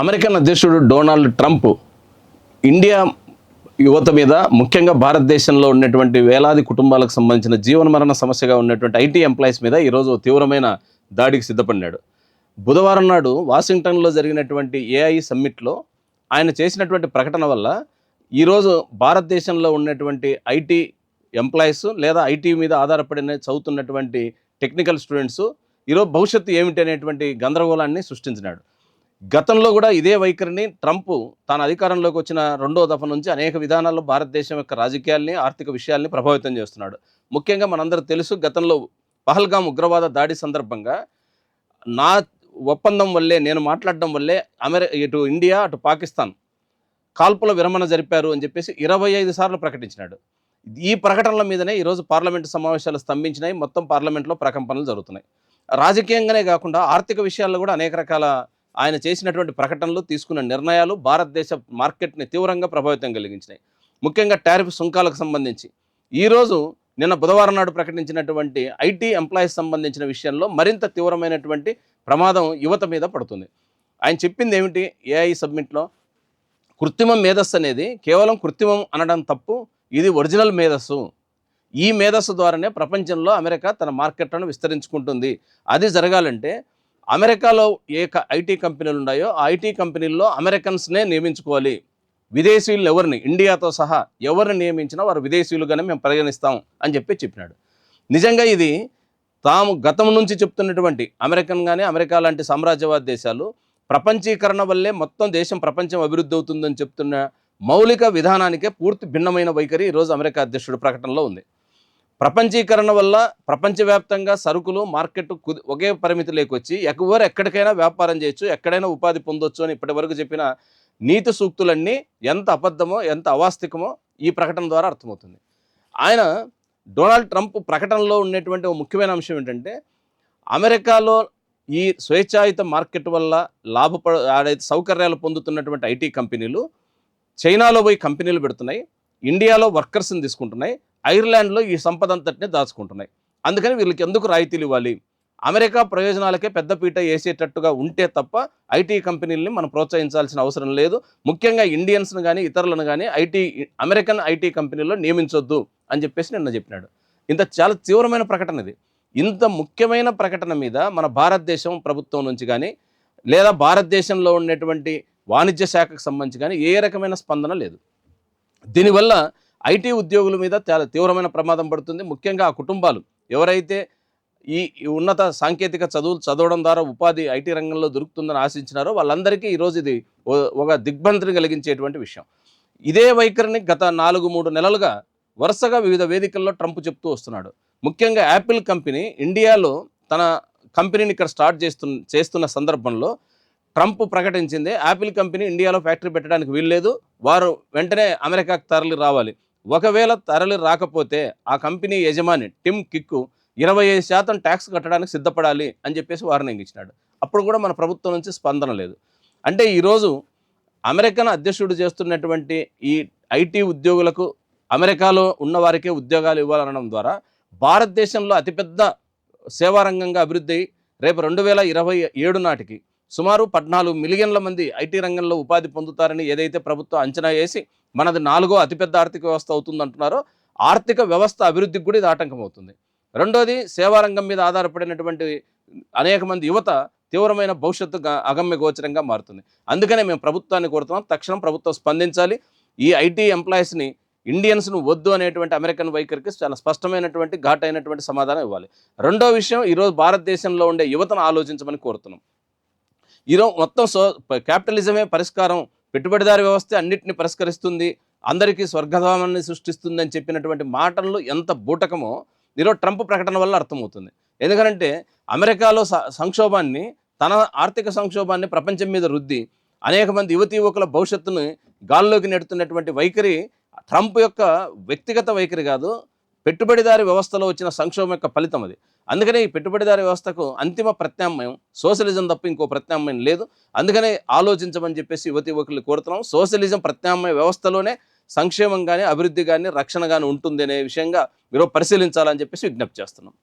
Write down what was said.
American అధ్యక్షుడు Donald Trump India యువత మీద ముఖ్యంగా భారతదేశంలో ఉన్నటువంటి వేలాది కుటుంబాలకు సంబంధించిన జీవన మరణ సమస్యగా ఉన్నటువంటి ఐటీ ఎంప్లాయీస్ మీద ఈరోజు తీవ్రమైన దాడికి సిద్ధపడినాడు బుధవారం నాడు వాషింగ్టన్లో జరిగినటువంటి ఏఐ సమ్మిట్లో ఆయన చేసినటువంటి ప్రకటన వల్ల ఈరోజు భారతదేశంలో ఉన్నటువంటి ఐటీ ఎంప్లాయీస్ లేదా ఐటీ మీద ఆధారపడిన చదువుతున్నటువంటి టెక్నికల్ స్టూడెంట్స్ ఈరోజు భవిష్యత్తు ఏమిటి అనేటువంటి గందరగోళాన్ని సృష్టించినాడు. గతంలో కూడా ఇదే వైఖరిని ట్రంప్ తాను అధికారంలోకి వచ్చిన రెండో దఫ నుంచి అనేక విధానాల్లో భారతదేశం యొక్క రాజకీయాల్ని ఆర్థిక విషయాల్ని ప్రభావితం చేస్తున్నాడు. ముఖ్యంగా మనందరూ తెలుసు గతంలో పహల్గాం ఉగ్రవాద దాడి సందర్భంగా నా ఒప్పందం వల్లే నేను మాట్లాడడం వల్లే అమెరి ఇటు ఇండియా అటు పాకిస్తాన్ కాల్పుల విరమణ జరిపారు అని చెప్పేసి ఇరవై ఐదు సార్లు ప్రకటించినాడు. ఈ ప్రకటనల మీదనే ఈరోజు పార్లమెంటు సమావేశాలు స్తంభించినాయి. మొత్తం పార్లమెంట్లో ప్రకంపనలు జరుగుతున్నాయి. రాజకీయంగానే కాకుండా ఆర్థిక విషయాల్లో కూడా అనేక రకాల ఆయన చేసినటువంటి ప్రకటనలు తీసుకున్న నిర్ణయాలు భారతదేశ మార్కెట్ని తీవ్రంగా ప్రభావితం కలిగించినాయి. ముఖ్యంగా టారిఫ్ సుంకాలకు సంబంధించి. ఈరోజు నిన్న బుధవారం నాడు ప్రకటించినటువంటి ఐటీ ఎంప్లాయీస్ సంబంధించిన విషయంలో మరింత తీవ్రమైనటువంటి ప్రమాదం యువత మీద పడుతుంది. ఆయన చెప్పింది ఏమిటి? ఏఐ సబ్మిట్లో కృత్రిమ మేధస్సు అనేది కేవలం కృత్రిమం అనడం తప్పు ఇది ఒరిజినల్ మేధస్సు. ఈ మేధస్సు ద్వారానే ప్రపంచంలో అమెరికా తన మార్కెట్లను విస్తరించుకుంటుంది. అది జరగాలంటే అమెరికాలో ఏ క- ఐటీ కంపెనీలు ఉన్నాయో ఆ ఐటీ కంపెనీల్లో అమెరికన్స్నే నియమించుకోవాలి. విదేశీయులు ఎవరిని? ఇండియాతో సహా ఎవరిని నియమించినా వారు విదేశీయులుగానే మేము పరిగణిస్తాం అని చెప్పి చెప్పినాడు. నిజంగా ఇది తాము గతం నుంచి చెప్తున్నటువంటి అమెరికన్ కానీ అమెరికా లాంటి సామ్రాజ్యవాద దేశాలు ప్రపంచీకరణ వల్లే మొత్తం దేశం ప్రపంచం అభివృద్ధి అవుతుందని చెప్తున్న మౌలిక విధానానికే పూర్తి భిన్నమైన వైఖరి ఈరోజు అమెరికా అధ్యక్షుడు ప్రకటనలో ఉంది. ప్రపంచీకరణ వల్ల ప్రపంచవ్యాప్తంగా సరుకులు మార్కెట్ కుది- ఒకే పరిమితి లేకొచ్చి ఎవరు ఎక్కడికైనా వ్యాపారం చేయొచ్చు ఎక్కడైనా ఉపాధి పొందొచ్చు అని ఇప్పటివరకు చెప్పిన నీతి సూక్తులన్నీ ఎంత అబద్ధమో ఎంత అవాస్తికమో ఈ ప్రకటన ద్వారా అర్థమవుతుంది. ఆయన డొనాల్డ్ ట్రంప్ ప్రకటనలో ఉన్నటువంటి ఒక ముఖ్యమైన అంశం ఏంటంటే అమెరికాలో ఈ స్వేచ్ఛాయుత మార్కెట్ వల్ల లాభపడ సౌకర్యాలు పొందుతున్నటువంటి ఐటీ కంపెనీలు చైనాలో పోయి కంపెనీలు పెడుతున్నాయి. ఇండియాలో వర్కర్స్ని తీసుకుంటున్నాయి. ఐర్లాండ్లో ఈ సంపద అంతటినే దాచుకుంటున్నాయి. అందుకని వీళ్ళకి ఎందుకు రాయితీలు ఇవ్వాలి? అమెరికా ప్రయోజనాలకే పెద్దపీట వేసేటట్టుగా ఉంటే తప్ప ఐటీ కంపెనీలని మనం ప్రోత్సహించాల్సిన అవసరం లేదు. ముఖ్యంగా ఇండియన్స్ను కానీ ఇతరులను కానీ ఐటీ అమెరికన్ ఐటీ కంపెనీలో నియమించొద్దు అని చెప్పేసి నిన్న చెప్పినాడు. ఇంత చాలా తీవ్రమైన ప్రకటన ఇది. ఇంత ముఖ్యమైన ప్రకటన మీద మన భారతదేశం ప్రభుత్వం నుంచి కానీ లేదా భారతదేశంలో ఉన్నటువంటి వాణిజ్య శాఖకు సంబంధించి కానీ ఏ రకమైన స్పందన లేదు. దీనివల్ల ఐటీ ఉద్యోగుల మీద చాలా తీవ్రమైన ప్రమాదం పడుతుంది. ముఖ్యంగా ఆ కుటుంబాలు. ఎవరైతే ఈ ఉన్నత సాంకేతిక చదువులు చదవడం ద్వారా ఉపాధి ఐటీ రంగంలో దొరుకుతుందని ఆశించినారో వాళ్ళందరికీ ఈరోజు ఇది ఓ- ఒక దిగ్భ్రంతిని కలిగించేటువంటి విషయం. ఇదే వైఖరిని గత నాలుగు మూడు నెలలుగా వరుసగా వివిధ వేదికల్లో ట్రంప్ చెప్తూ వస్తున్నాడు. ముఖ్యంగా యాపిల్ కంపెనీ ఇండియాలో తన కంపెనీని ఇక్కడ స్టార్ట్ చేస్తున్న చేస్తున్న సందర్భంలో ట్రంప్ ప్రకటించింది. యాపిల్ కంపెనీ ఇండియాలో ఫ్యాక్టరీ పెట్టడానికి వీల్లేదు. వారు వెంటనే అమెరికాకు తరలి రావాలి. ఒకవేళ తరలి రాకపోతే ఆ కంపెనీ యజమాని టిమ్ కిక్కు ఇరవై ఐదు శాతం ట్యాక్స్ కట్టడానికి సిద్ధపడాలి అని చెప్పేసి వార్నింగ్ ఇచ్చినాడు. అప్పుడు కూడా మన ప్రభుత్వం నుంచి స్పందన లేదు. అంటే ఈరోజు అమెరికన్ అధ్యక్షుడు చేస్తున్నటువంటి ఈ ఐటీ ఉద్యోగులకు అమెరికాలో ఉన్న వారికే ఉద్యోగాలు ఇవ్వాలనడం ద్వారా భారతదేశంలో అతిపెద్ద సేవారంగంగా అభివృద్ధి అయ్యి రేపు రెండు వేల ఇరవై ఏడు నాటికి సుమారు పద్నాలుగు మిలియన్ల మంది ఐటీ రంగంలో ఉపాధి పొందుతారని ఏదైతే ప్రభుత్వం అంచనా వేసి మనది నాలుగో అతిపెద్ద ఆర్థిక వ్యవస్థ అవుతుందంటున్నారో ఆర్థిక వ్యవస్థ అభివృద్ధికి కూడా ఇది ఆటంకం అవుతుంది రెండోది సేవారంగం మీద ఆధారపడినటువంటి అనేక మంది యువత తీవ్రమైన భవిష్యత్తు అగమ్య గోచరంగా మారుతుంది. అందుకనే మేము ప్రభుత్వాన్ని కోరుతున్నాం తక్షణం ప్రభుత్వం స్పందించాలి. ఈ ఐటీ ఎంప్లాయీస్ని ఇండియన్స్ను వద్దు అనేటువంటి అమెరికన్ వైఖరికి చాలా స్పష్టమైనటువంటి ఘాటైనటువంటి సమాధానం ఇవ్వాలి. రెండో విషయం ఈరోజు భారతదేశంలో ఉండే యువతను ఆలోచించమని కోరుతున్నాం. ఈరోజు మొత్తం సో క్యాపిటలిజమే పరిష్కారం. పెట్టుబడిదారి వ్యవస్థ అన్నిటిని పరిష్కరిస్తుంది. అందరికీ స్వర్గధామాన్ని సృష్టిస్తుంది అని చెప్పినటువంటి మాటలు ఎంత బూటకమో ఈరోజు ట్రంప్ ప్రకటన వల్ల అర్థమవుతుంది. ఎందుకంటే అమెరికాలో స- సంక్షోభాన్ని తన ఆర్థిక సంక్షోభాన్ని ప్రపంచం మీద రుద్ది అనేక మంది యువతి యువకుల భవిష్యత్తును గాల్లోకి నెడుతున్నటువంటి వైఖరి ట్రంప్ యొక్క వ్యక్తిగత వైఖరి కాదు పెట్టుబడిదారి వ్యవస్థలో వచ్చిన సంక్షోభం యొక్క ఫలితం అది. అందుకనే ఈ పెట్టుబడిదారి వ్యవస్థకు అంతిమ ప్రత్యామ్నాయం సోషలిజం తప్ప ఇంకో ప్రత్యామ్నాయం లేదు. అందుకనే ఆలోచించమని చెప్పేసి యువతి యువకులు కోరుతున్నాం. సోషలిజం ప్రత్యామ్నాయ వ్యవస్థలోనే సంక్షేమం కానీ అభివృద్ధి కానీ రక్షణ కానీ ఉంటుంది అనే విషయంగా మీరు పరిశీలించాలని చెప్పేసి విజ్ఞప్తి చేస్తున్నాం.